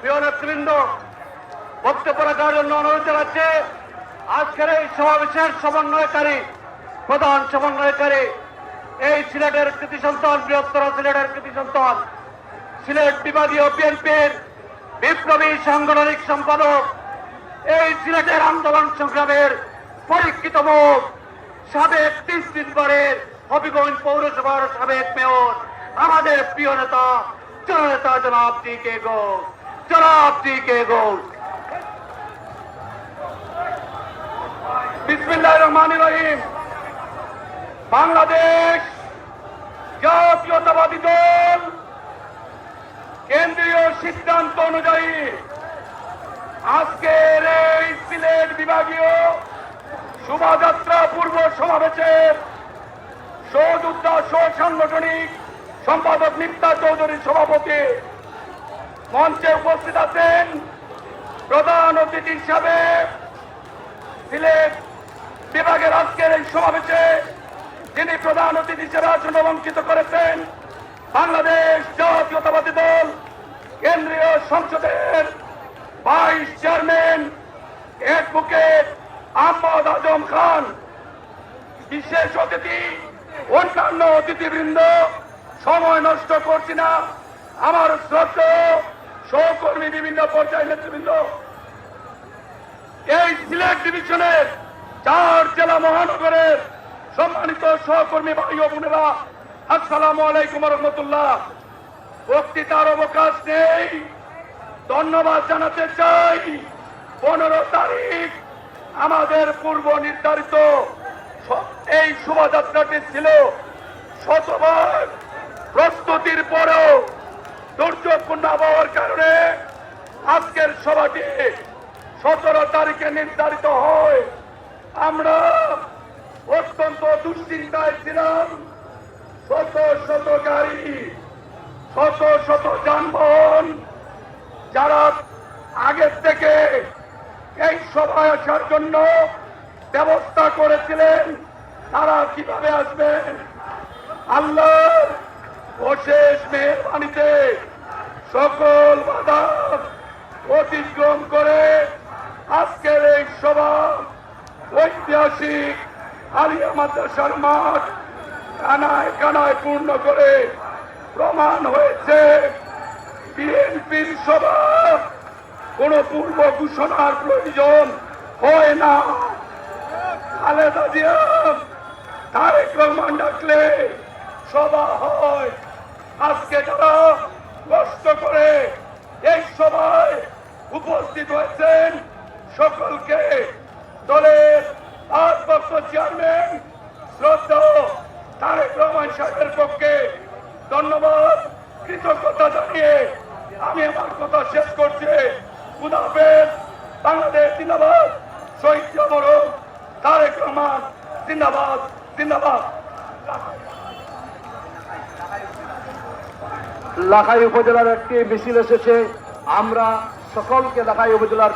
প্রিয় নেতৃবৃন্দ, বক্তব্য রাখার জন্য অনুরোধ জানাচ্ছে, আজকের এই সমাবেশের সমন্বয়কারী, প্রধান সমন্বয়কারী, এই সিলেটের কৃতি সন্তান, বৃহত্তর সিলেটের কৃতি সন্তান, সিলেট বিভাগীয় বিএনপির বিপ্লবী সাংগঠনিক সম্পাদক, এই সিলেটের আন্দোলন সংগ্রামের পরীক্ষিত মুখ, সাবেক তিন তিনবারের হবিগঞ্জ পৌরসভার সাবেক মেয়র, আমাদের প্রিয় নেতা, জননেতা জনাব জি কে গো বাংলাদেশ জাতীয়তাবাদী দল কেন্দ্রীয় সিদ্ধান্ত অনুযায়ী আজকের এই সিলেট বিভাগীয় শোভাযাত্রা পূর্ব সমাবেশের সহযোদ্ধা সহ সাংগঠনিক সম্পাদক নিপ্তা চৌধুরীর সভাপতি মঞ্চে উপস্থিত আছেন প্রধান অতিথি হিসাবে সিলেট বিভাগের আজকের এই সমাবেশে যিনি প্রধান অতিথি হিসেবে আসন অলঙ্কিত করেছেন, বাংলাদেশ জাতীয়তাবাদী দল, কেন্দ্রীয় সংসদের vice chairman, advocate Ahmad Azam Khan, বিশেষ অতিথি, অন্যান্য অতিথিবৃন্দ, সময় নষ্ট করছি না, আমার শ্রদ্ধা সহকর্মী বিভিন্ন পর্যায়ের নেতৃবৃন্দ। এই সিলেট ডিভিশনের চার জেলা মহানগরের সম্মানিত সহকর্মী ভাই বোনেরা, আসসালামু আলাইকুম রহমতুল্লাহ। বক্তৃতার অবকাশ নেই। ধন্যবাদ জানাতে চাই, পনেরো তারিখ আমাদের পূর্ব নির্ধারিত এই শোভাযাত্রাটি ছিল শতবার প্রস্তুতির পরেও দুর্যোগপূর্ণ আবহাওয়ার কারণে আজকের সভাটি সতেরো তারিখে নির্ধারিত হয়। আমরা অত্যন্ত দুশ্চিন্তায় ছিলাম। শত শত গাড়ি, শত শত যানবাহন, যারা আগের থেকে এই সভায় আসার জন্য ব্যবস্থা করেছিলেন, তারা কীভাবে আসবেন? আল্লাহ অশেষ মেহরবানিতে সকল বাধা অতিক্রম করে আজকের এই সভা ঐতিহাসিক আলিয়া মাদ্রাসার মাঠ কানায় কানায় পূর্ণ করে প্রমাণ হয়েছে। বিএনপির সভা কোন পূর্ব ঘোষণার প্রয়োজন হয় না। খালেদা জিয়া, তারেক রহমান ডাকলে সভা হয়। আজকে যারা কষ্ট করে এই সময় উপস্থিত হয়েছেন সকলকে দলের ভারপ্রাপ্ত চেয়ারম্যান শ্রদ্ধা তারেক রহমান সাহেবের পক্ষে ধন্যবাদ, কৃতজ্ঞতা জানিয়ে আমি আমার কথা শেষ করছি। খুদাফেজ বাংলাদেশ জিন্দাবাদ, শহীদ জমরক তারেক রহমান জিন্দাবাদ জিন্দাবাদ। লাখাই উপজেলার একটি মিছিল এসেছে। আমরা সকলকে লাখাই উপজেলার